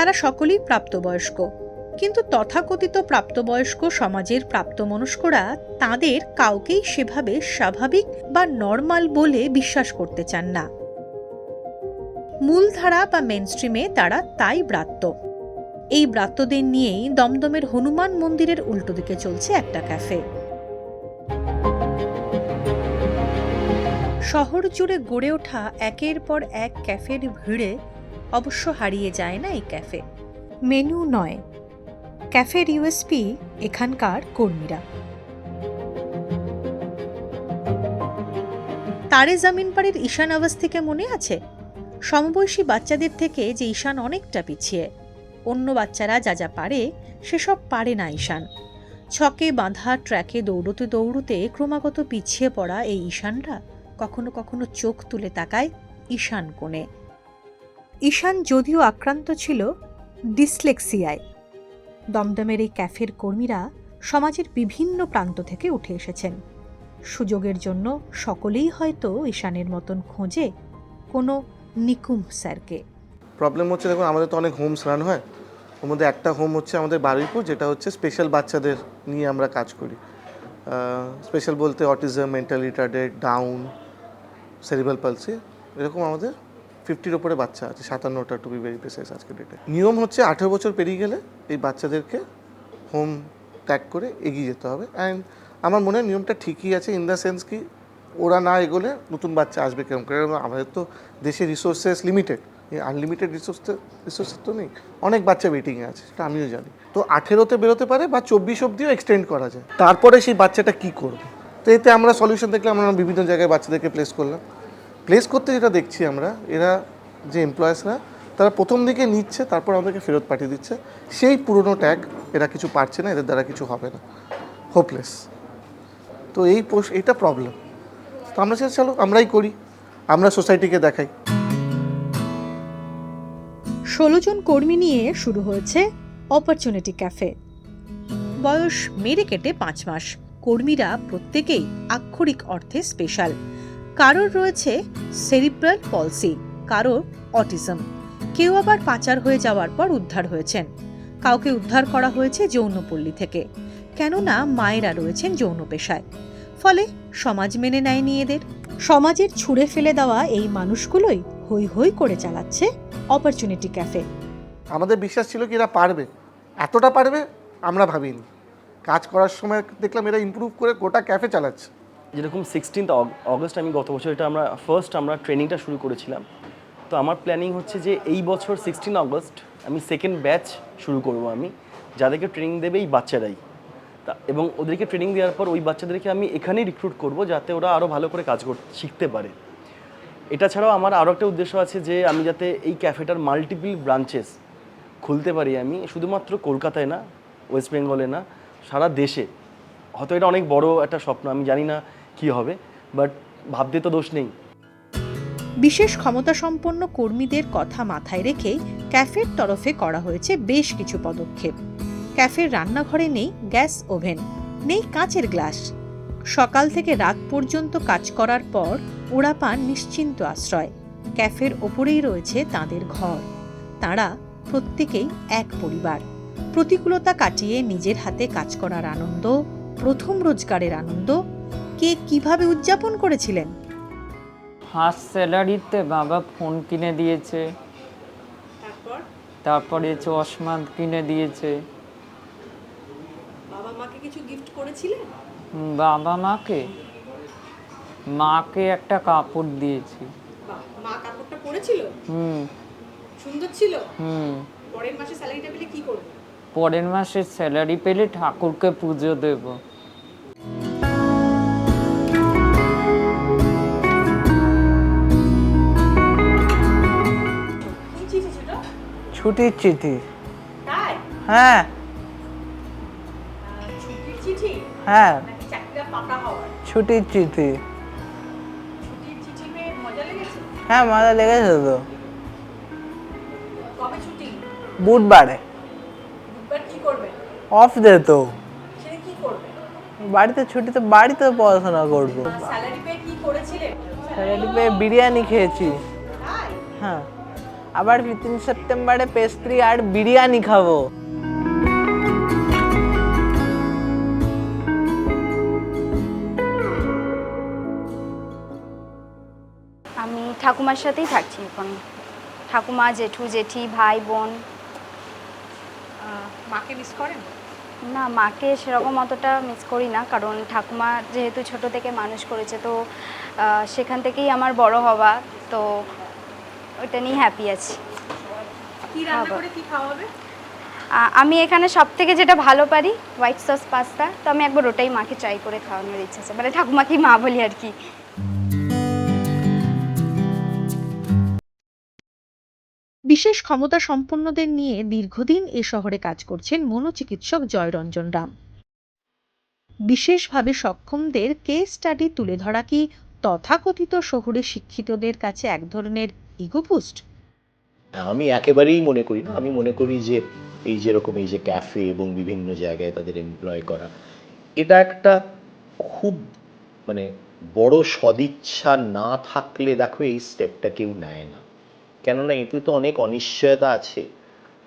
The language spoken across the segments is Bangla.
তারা সকলেই প্রাপ্তবয়স্ক। কিন্তু তথাকথিত প্রাপ্তবয়স্ক সমাজের প্রাপ্তমনস্করা তাদের কাউকেই সেভাবে স্বাভাবিক বা নর্মাল বলে বিশ্বাস করতে চান না। মূলধারা বা মেনস্ট্রিমে তারা তাই ব্রাত্য। এই ব্রাত্যদের নিয়েই দমদমের হনুমান মন্দিরের উল্টো দিকে চলছে একটা ক্যাফে শহর জুড়ে গড়ে ওঠা একের পর এক ক্যাফের ভিড়ে অবশ্য হারিয়ে যায় না এই ক্যাফে। মেনু নয়। ক্যাফের ইউএসপি এখানকার কর্মীরা। তারে জামিন পাড়ির ঈশান আওয়াজ থেকে মনে আছে? সমবয়সী বাচ্চাদের থেকে যে ঈশান অনেকটা পিছিয়ে। অন্য বাচ্চারা যা যা পারে, সেসব পারে না ঈশান। ছকে বাঁধা ট্র্যাকে দৌড়তে দৌড়তে ক্রমাগত পিছিয়ে পড়া এই ঈশানরা কখনো কখনো চোখ তুলে তাকায় ঈশান কোণে। ঈশান যদিও আক্রান্ত ছিল ডিসলেক্সিয়ায়। দমদমের এই ক্যাফের কর্মীরা সমাজের বিভিন্ন প্রান্ত থেকে উঠে এসেছেন। সুযোগের জন্য সকলেই হয়তো ঈশানের মতন খোঁজে কোনো নিকুম স্যারকে। প্রবলেম হচ্ছে, দেখুন, আমাদের তো অনেক হোমস রান হয়। ওর মধ্যে একটা হোম হচ্ছে আমাদের বারুইপুর, যেটা হচ্ছে স্পেশাল বাচ্চাদের নিয়ে আমরা কাজ করি। স্পেশাল বলতে autism, mental retarded, down cerebral palsy, এরকম আমাদের ফিফটির ওপরে বাচ্চা আছে, সাতান্নটা টু বি ভেরি প্রেসাইজ আজকে ডেটে নিয়ম হচ্ছে আঠেরো বছর পেরিয়ে গেলে এই বাচ্চাদেরকে হোম ত্যাগ করে এগিয়ে যেতে হবে। অ্যান্ড আমার মনে হয় নিয়মটা ঠিকই আছে ইন দ্য সেন্স কি ওরা না এগোলে নতুন বাচ্চা আসবে কেমন করে। আমাদের তো দেশে resources limited unlimited resource resources তো নেই। অনেক বাচ্চা ওয়েটিংয়ে আছে, সেটা আমিও জানি। তো আঠেরোতে বেরোতে পারে বা চব্বিশ অব্দিও এক্সটেন্ড করা যায়। তারপরে সেই বাচ্চাটা কী করবে? তো এতে আমরা সলিউশন দেখলে আমরা বিভিন্ন জায়গায় বাচ্চাদেরকে প্লেস করলাম। প্লেস করতে যেটা দেখছি আমরা, এরা যে এমপ্লয়ার্সরা তারা প্রথম দিকে নিচ্ছে, তারপর আমাদেরকে ফেরত পাঠিয়ে দিচ্ছে। সেই পুরনো ট্যাগ এরা কিছু পারছে না, এদের দ্বারা কিছু হবে না। হোপলেস তো এই পোষ এটা প্রবলেম তো আমরা সেটা চলো, আমরাই করি। আমরা সোসাইটিকে দেখাই। ষোলো জন কর্মী নিয়ে শুরু হয়েছে অপরচুনিটি ক্যাফে বয়স মেরে কেটে পাঁচ মাস। কর্মীরা প্রত্যেকেই আক্ষরিক অর্থে স্পেশাল কারোর রয়েছে সেরিব্রাল পলসি কারোর অটিজম কেউ আবার পাচার হয়ে যাওয়ার পর উদ্ধার হয়েছেন। কাউকে উদ্ধার করা হয়েছে যৌনপল্লী থেকে। কেননা মায়েরা রয়েছেন যৌন পেশায়। ফলে সমাজ মেনে নেয়নি এদের। সমাজের ছুঁড়ে ফেলে দেওয়া এই মানুষগুলোই হই হই করে চালাচ্ছে অপরচুনিটি ক্যাফে আমাদের বিশ্বাস ছিল কি এরা পারবে। এতটা পারবে, আমরা ভাবিনি। কাজ করার সময় দেখলাম এরা ইমপ্রুভ করে গোটা ক্যাফে চালাচ্ছে। যেরকম সিক্সটিন্থ অগস্ট আমি গত বছর এটা আমরা ফার্স্ট আমরা ট্রেনিংটা শুরু করেছিলাম। তো আমার প্ল্যানিং হচ্ছে যে এই বছর সিক্সটিন অগস্ট আমি সেকেন্ড ব্যাচ শুরু করব আমি, যাদেরকে ট্রেনিং দেবে এই বাচ্চারাই। তা, এবং ওদেরকে ট্রেনিং দেওয়ার পর ওই বাচ্চাদেরকে আমি এখানেই রিক্রুট করব যাতে ওরা আরও ভালো করে কাজ করতে, শিখতে পারে। এটা ছাড়াও আমার আরও একটা উদ্দেশ্য আছে যে আমি যাতে এই ক্যাফেটার মাল্টিপল ব্রাঞ্চেস খুলতে পারি আমি, শুধুমাত্র কলকাতায় না ওয়েস্ট বেঙ্গলে না, সারা দেশে। হয়তো এটা অনেক বড় একটা স্বপ্ন, আমি জানি না কি হবে বাট ভাবতে তো দোষ নেই। বিশেষ ক্ষমতাসম্পন্ন কর্মীদের কথা মাথায় রেখেই ক্যাফের তরফে করা হয়েছে বেশ কিছু পদক্ষেপ। ক্যাফের রান্নাঘরে নেই গ্যাস ওভেন, নেই কাঁচের গ্লাস। সকাল থেকে রাত পর্যন্ত কাজ করার পর ওরা পান নিশ্চিন্ত আশ্রয়। ক্যাফের ওপরেই রয়েছে তাদের ঘর। তারা প্রত্যেকেই এক পরিবার। প্রতিকূলতা কাটিয়ে নিজের হাতে কাজ করার আনন্দ, প্রথম রোজগারের আনন্দ কে কীভাবে উদযাপন করেছিলেন? ফার্স্ট স্যালারিতে বাবা ফোন কিনে দিয়েছে। তারপরে? চশমা কিনে দিয়েছে। বাবা মাকে কিছু গিফট করেছিলেন? বাবা মাকে? মাকে একটা কাপড় দিয়েছি। মা কাপড়টা পরেছিল? হুম। সুন্দর ছিল? হুম। পরের মাসে স্যালারিটা পেলে কি করবে? পরের মাসে স্যালারি পেলে ঠাকুরকে পুজো দেব। ছুটির চিঠি। তাই? হ্যাঁ। ছুটির চিঠি? হ্যাঁ। হওয়ার? ছুটির চিঠি। হ্যাঁ মজা লেগেছে তো। ছুটি? বুধবারে। অফ দে তো। সেটা কি করবে? বাড়িতে ছুটিতে বাড়িতে পড়াশোনা করব। স্যালারি পেয়ে বিরিয়ানি খেয়েছি। হ্যাঁ। আবার ফিফটিন সেপ্টেম্বরে পেস্ট্রি আর বিরিয়ানি খাব। আমি ঠাকুমার সাথেই থাকছি এখন। ঠাকুমা জেঠু জেঠি ভাই বোন। মাকে মিস করেন? না মাকে সেরকম অতটা মিস করি না কারণ ঠাকুমা যেহেতু ছোট থেকে মানুষ করেছে তো সেখান থেকেই আমার বড় হওয়া। তো ওইটা নিয়ে হ্যাপি আছি। কি রান্না খাবার। করে কি খাওয়াবে? আ- আমি এখানে সব থেকে যেটা ভালো পারি হোয়াইট সস পাস্তা তো আমি একবার ওটাই মাকে ট্রাই করে খাওয়ানোর ইচ্ছা আছে। মানে ঠাকুমাকে মা বলি আর কি। বিশেষ ক্ষমতা সম্পন্নদের নিয়ে দীর্ঘদিন এ শহরে কাজ করছেন মনোচিকিৎসক জয়রঞ্জন রাম। বিশেষভাবে সক্ষমদের কেস স্টাডি তুলে ধরা কি তথাকথিত শহুরে শিক্ষিতদের কাছে এক ধরনের ইগোপুস্ট আমি একেবারেই মনে করি না। আমি মনে করি যে এই যেরকম এই যে ক্যাফে এবং বিভিন্ন জায়গায় তাদের এমপ্লয় করা, এটা একটা খুব মানে বড় সদিচ্ছা না থাকলে দেখো এই স্টেপটা কেউ নেয় না। কেননা এতে তো অনেক অনিশ্চয়তা আছে।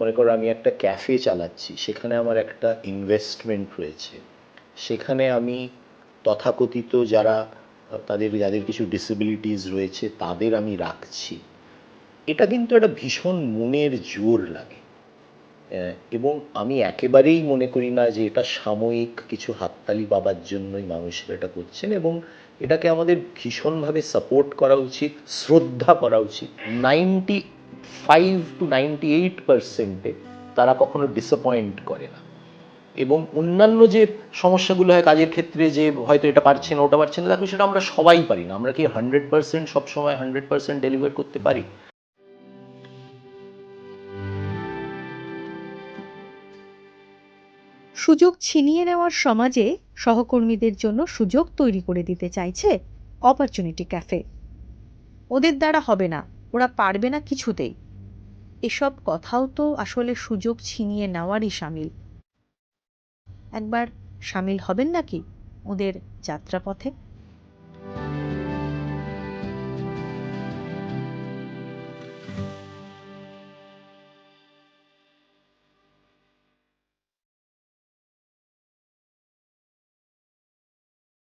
মনে করো আমি একটা ক্যাফে চালাচ্ছি, সেখানে আমার একটা ইনভেস্টমেন্ট রয়েছে। সেখানে আমি তথাকথিত যারা, তাদের, যাদের কিছু ডিসেবিলিটিস রয়েছে, তাদের আমি রাখছি। এটা কিন্তু একটা ভীষণ মনের জোর লাগে। এবং আমি একেবারেই মনে করি না যে এটা সাময়িক কিছু হাততালি পাবার জন্যই মানুষের এটা করছেন এবং এটাকে আমাদের ভীষণভাবে সাপোর্ট করা উচিত, শ্রদ্ধা করা উচিত। Ninety five to ninety eight পার্সেন্টে তারা কখনো ডিসঅ্যাপয়েন্ট করে না। এবং অন্যান্য যে সমস্যাগুলো হয় কাজের ক্ষেত্রে যে হয়তো এটা পারছে না ওটা পারছে না দেখো সেটা আমরা সবাই পারি না। আমরা কি হান্ড্রেড পার্সেন্ট সবসময় হান্ড্রেড পার্সেন্ট ডেলিভার করতে পারি? সুযোগ ছিনিয়ে নেওয়ার সমাজে সহকর্মীদের জন্য সুযোগ তৈরি করে দিতে চাইছে অপরচুনিটি ক্যাফে ওদের দ্বারা হবে না, ওরা পারবে না কিছুতেই। এসব কথাও তো আসলে সুযোগ ছিনিয়ে নেওয়ারই সামিল। একবার সামিল হবেন নাকি ওদের যাত্রাপথে?